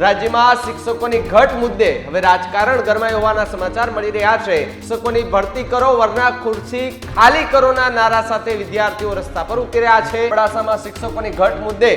રાજ્યમાં શિક્ષકોની ઘટ મુદ્દે હવે રાજકારણ ગરમાય હોવાના સમાચાર મળી રહ્યા છે. શિક્ષકોની ભરતી કરો વરના ખુરશી ખાલી કરોના નારા સાથે વિદ્યાર્થીઓ રસ્તા પર ઉતર્યા છે. અબડાસામાં શિક્ષકોની ઘટ મુદ્દે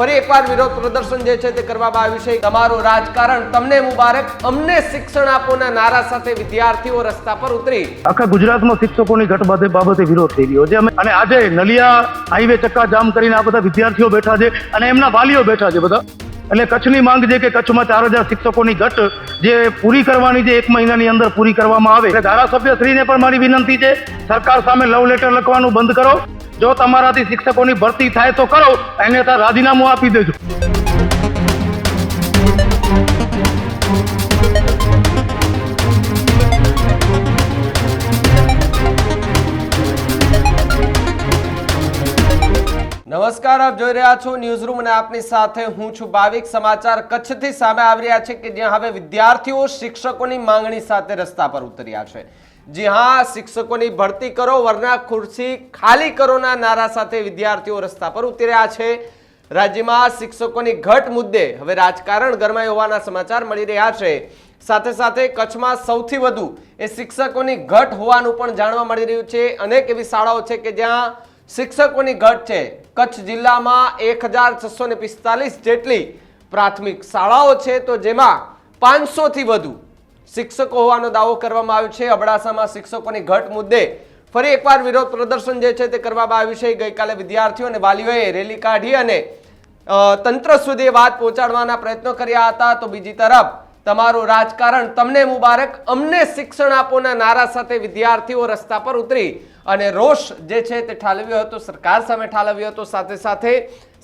ફરી એકવાર વિરોધ પ્રદર્શન જે છે તે કરવામાં આવ્યું છે. તમારું રાજકારણ તમને મુબારક. અમને શિક્ષણ આપોના નારા સાથે વિદ્યાર્થીઓ રસ્તા પર ઉતરી. આખા ગુજરાતમાં શિક્ષકોની ઘટ બાબતે વિરોધ થઈ રહ્યો છે. અને આજે નલિયા હાઈવે ચક્કા જામ કરીને આ બધા વિદ્યાર્થીઓ બેઠા છે અને એમના વાલીઓ બેઠા છે બધા. એટલે કચ્છની માંગ છે કે કચ્છમાં ચાર હજાર શિક્ષકોની ઘટ જે પૂરી કરવાની છે, એક મહિનાની અંદર પૂરી કરવામાં આવે. એટલે ધારાસભ્ય શ્રીને પણ મારી વિનંતી છે, સરકાર સામે લવ લેટર લખવાનું બંધ કરો. જો તમારાથી શિક્ષકોની ભરતી થાય તો કરો અન્યથા રાજીનામું આપી દેજો. નમસ્કાર, આપ જોઈ રહ્યા છો ન્યૂઝ રૂમ અને આપની સાથે હું છું ભાવિક. સમાચાર કચ્છથી સામે આવી રહ્યા છે કે જ્યાં હવે વિદ્યાર્થીઓ શિક્ષકોની માંગણી સાથે રસ્તા પર ઉતર્યા છે. જી હા, શિક્ષકોની ભરતી કરો, વરના ખુરશી ખાલી કરોના નારા સાથે વિદ્યાર્થીઓ રસ્તા પર ઉતર્યા છે. રાજ્યમાં શિક્ષકોની ઘટ મુદ્દે હવે રાજકારણ ગરમાઈ હોવાના સમાચાર મળી રહ્યા છે. સાથે સાથે કચ્છમાં સૌથી વધુ એ શિક્ષકોની ઘટ હોવાનું પણ જાણવા મળી રહ્યું છે. અનેક એવી શાળાઓ છે કે જ્યાં શિક્ષકોની ઘટ છે. કચ્છ જિલ્લામાં એક હજાર છસો ને પિસ્તાલીસ જેટલી પ્રાથમિક શાળાઓ છે તો જેમાં પાંચસો થી વધુ શિક્ષકો હોવાનો દાવો કરવામાં આવ્યો છે. અબડાસામાં શિક્ષકોની ઘટ મુદ્દે ફરી એકવાર વિરોધ પ્રદર્શન જે છે તે કરવામાં આવ્યું છે. ગઈકાલે વિદ્યાર્થીઓ અને વાલીઓએ રેલી કાઢી અને તંત્ર સુધી વાત પહોંચાડવાના પ્રયત્નો કર્યા હતા. તો બીજી તરફ તમારું રાજકારણ તમને મુબારક. અમને શિક્ષણ આપોના નારા સાથે વિદ્યાર્થીઓ રસ્તા પર ઉતરી અને રોષ જે છે તે ઠાલવ્યો હતો, સરકાર સામે ઠાલવ્યો હતો. સાથે સાથે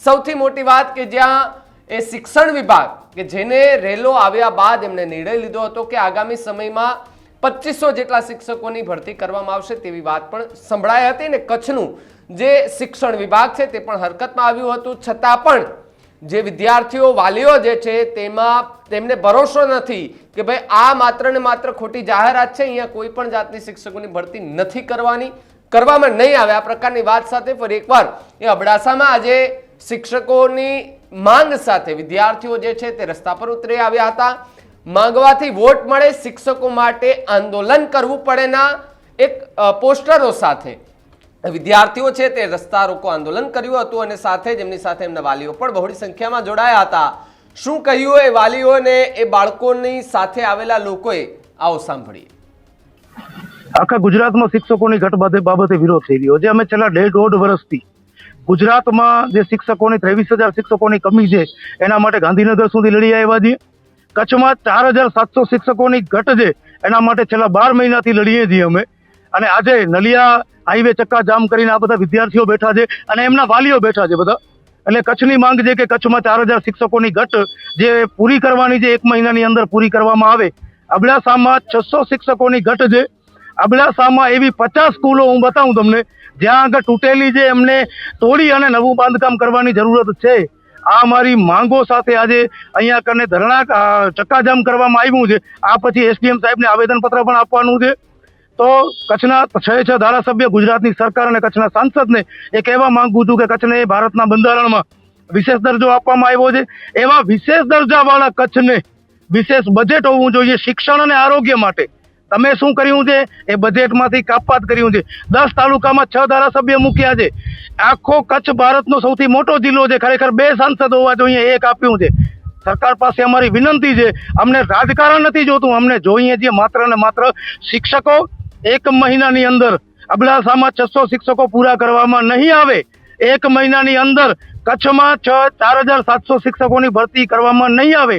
સૌથી મોટી વાત કે જ્યાં એ શિક્ષણ વિભાગ કે જેને રેલો આવ્યા બાદ એમને નિર્ણય લીધો હતો કે આગામી સમયમાં પચીસો જેટલા શિક્ષકોની ભરતી કરવામાં આવશે તેવી વાત પણ સંભળાઈ હતી ને કચ્છનું જે શિક્ષણ વિભાગ છે તે પણ હરકતમાં આવ્યું હતું. છતાં પણ જે વિદ્યાર્થીઓ વાલીઓ જે છે, તેમાં તેમને ભરોસો નથી કે ભાઈ આ માત્ર ને માત્ર ખોટી જાહેરાત છે, અહીંયા કોઈ પણ જાતની શિક્ષકોની ભરતી નથી કરવાની, કરવામાં નહીં આવે. આ પ્રકારની વાત સાથે ફરી એકવાર એ અબડાસામાં આજે શિક્ષકોની માંગ સાથે વિદ્યાર્થીઓ જે છે, તે રસ્તા પર ઉતરી આવ્યા હતા. માંગવાથી વોટ મળે, શિક્ષકો માટે આંદોલન કરવું પડેના એક પોસ્ટરો સાથે. વિદ્યાર્થીઓ છે તે રસ્તા રોકો આંદોલન કર્યું હતું અને સાથે જ એમની સાથે એમના વાલીઓ પણ બહોળી સંખ્યામાં જોડાયા હતા. શું કહ્યું એ વાલીઓને? એ બાળકોની સાથે આવેલા લોકોએ આવો સાંભળીએ. આખા ગુજરાતમાં શિક્ષકોની ઘટ બાબતે વિરોધ થઈ રહ્યો છે. અમે છેલ્લા ડેઢ દોઢ વર્ષથી ગુજરાતમાં જે શિક્ષકોની ત્રેવીસ હજાર શિક્ષકોની કમી છે, એના માટે ગાંધીનગર સુધી લડી આવ્યા છીએ. કચ્છમાં ચાર હજાર સાતસો શિક્ષકોની ઘટ છે, એના માટે છેલ્લા બાર મહિનાથી લડીએ છીએ અમે. અને આજે નલિયા હાઈવે ચક્કા જામ કરીને આ બધા વિદ્યાર્થીઓ બેઠા છે અને એમના વાલીઓ બેઠા છે બધા. એટલે કચ્છની માંગ છે કે કચ્છમાં ચાર હજાર શિક્ષકોની ઘટ જે પૂરી કરવાની છે એક મહિનાની અંદર પૂરી કરવામાં આવે. અબડાસામાં છસો શિક્ષકોની ઘટ છે. અબડાસામાં એવી પચાસ સ્કૂલો હું બતાવું તમને, જ્યાં આગળ તૂટેલી છે એમને તોડી અને નવું બાંધકામ કરવાની જરૂરત છે. આ મારી માંગો સાથે આજે અહીંયા કને ધરણા ચક્કાજામ કરવામાં આવ્યું છે. આ પછી એસડીએમ સાહેબને આવેદનપત્ર પણ આપવાનું છે. તો કચ્છના છ છ ધારાસભ્ય ગુજરાતની સરકાર અને કચ્છના સાંસદને એ કહેવા માંગુ છું કે કચ્છને ભારતના બંધારણમાં વિશેષ દરજ્જો આપવામાં આવ્યો છે. એવા વિશેષ દરજ્જાવાળા કચ્છને વિશેષ બજેટ હોવું જોઈએ શિક્ષણ અને આરોગ્ય માટે. તમે શું કર્યું છે? એ બજેટમાંથી કાપાત કર્યું છે. દસ તાલુકામાં છ ધારાસભ્ય મૂક્યા છે. આખો કચ્છ ભારતનો સૌથી મોટો જિલ્લો છે. ખરેખર બે સાંસદ હોવા જોઈએ, એક આપ્યું છે. સરકાર પાસે અમારી વિનંતી છે. અમને રાજકારણ નથી જોતું. અમને જોઈએ છીએ માત્ર ને માત્ર શિક્ષકો એક મહિનાની અંદર અબડાસામાં છસો શિક્ષકો પૂરા કરવામાં નહીં આવે, એક મહિનાની અંદર કચ્છમાં છ, ચાર હજાર સાતસો શિક્ષકોની ભરતી કરવામાં નહીં આવે,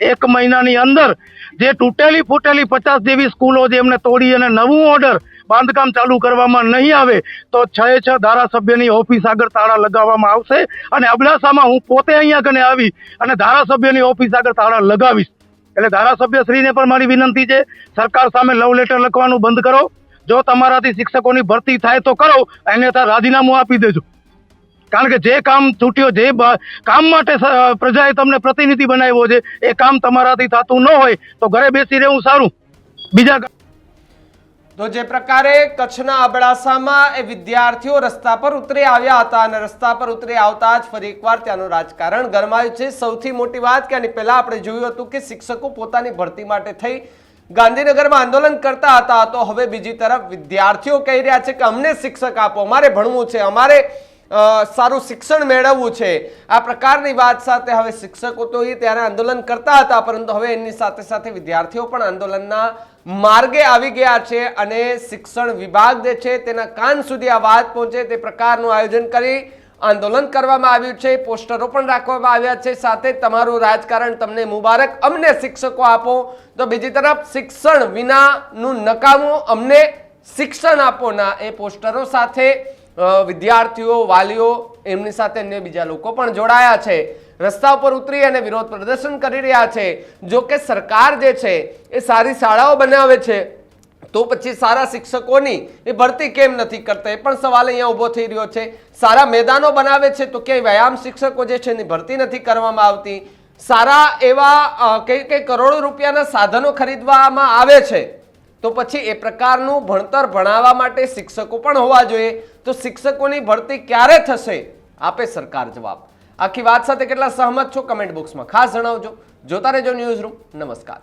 એક મહિનાની અંદર જે તૂટેલી ફૂટેલી પચાસ જેવી સ્કૂલો જે એમને તોડી અને નવું ઓર્ડર બાંધકામ ચાલુ કરવામાં નહીં આવે, તો છ છ ધારાસભ્યની ઓફિસ આગળ તાળા લગાવવામાં આવશે અને અબડાસામાં હું પોતે અહીંયા કને આવી અને ધારાસભ્યની ઓફિસ આગળ તાળા લગાવીશ. એટલે ધારાસભ્ય શ્રીને પણ મારી વિનંતી છે, સરકાર સામે લવ લેટર લખવાનું બંધ કરો. જો તમારાથી શિક્ષકોની ભરતી થાય તો કરો અન્યથા રાજીનામું આપી દેજો. કારણ કે જે કામ છૂટ્યો, જે કામ માટે પ્રજાએ તમને પ્રતિનિધિ બનાવ્યો છે, એ કામ તમારાથી થતું ન હોય, તો ઘરે બેસી રહેવું સારું. બીજા તો જે પ્રકારે કચ્છના અબડાસામાં એ વિદ્યાર્થીઓ રસ્તા પર ઉતરી આવ્યા હતા અને રસ્તા પર ઉતરી આવતા જ ફરી એકવાર ત્યાંનું રાજકારણ ગરમાયું છે. સૌથી મોટી વાત કે આની પહેલા આપણે જોયું હતું કે શિક્ષકો પોતાની ભરતી માટે થઈ ગાંધીનગરમાં આંદોલન કરતા હતા. તો હવે બીજી તરફ વિદ્યાર્થીઓ કહી રહ્યા છે કે અમને શિક્ષક આપો, અમારે ભણવું છે, અમારે સારું શિક્ષણ મેળવવું છે. આ પ્રકારની વાત સાથે હવે શિક્ષકો તો એ ત્યારે આંદોલન કરતા હતા, પરંતુ હવે એની સાથે સાથે વિદ્યાર્થીઓ પણ આંદોલનના માર્ગે આવી ગયા છે અને શિક્ષણ વિભાગ જે છે તેના કાન સુધી આ વાત પહોંચે તે પ્રકારનું આયોજન કરી આંદોલન કરવામાં આવ્યું છે. પોસ્ટરો પણ રાખવામાં આવ્યા છે. સાથે તમારું રાજકારણ તમને મુબારક. અમને શિક્ષકો આપો. તો બીજી તરફ શિક્ષણ વિનાનું નકામું અમને શિક્ષણ આપોના એ પોસ્ટરો સાથે વિદ્યાર્થીઓ, વાલીઓ, એમની સાથે અન્ય બીજા લોકો પણ જોડાયા છે. રસ્તા ઉપર ઉતરી અને વિરોધ પ્રદર્શન કરી રહ્યા છે. જો કે સરકાર જે છે, એ સારી શાળાઓ બનાવે છે. તો પછી સારા શિક્ષકોની એ ભરતી કેમ નથી કરતા? એ પણ સવાલ અહીંયા ઊભો થઈ રહ્યો છે. સારા મેદાનો બનાવે છે તો ક્યાંય વ્યાયામ શિક્ષકો જે છે એની ભરતી નથી કરવામાં આવતી? સારા એવા કઈ કઈ કરોડો રૂપિયાના સાધનો ખરીદવામાં આવે છે? તો પછી એ પ્રકારનું ભણતર ભણાવવા માટે શિક્ષકો પણ હોવા જોઈએ. તો શિક્ષકોની ભરતી ક્યારે થશે? આપે સરકાર જવાબ. આખી વાત સાથે કેટલા સહમત છો? કમેન્ટ બોક્સમાં ખાસ જણાવજો. જોતા રહેજો ન્યૂઝ રૂમ નમસ્કાર.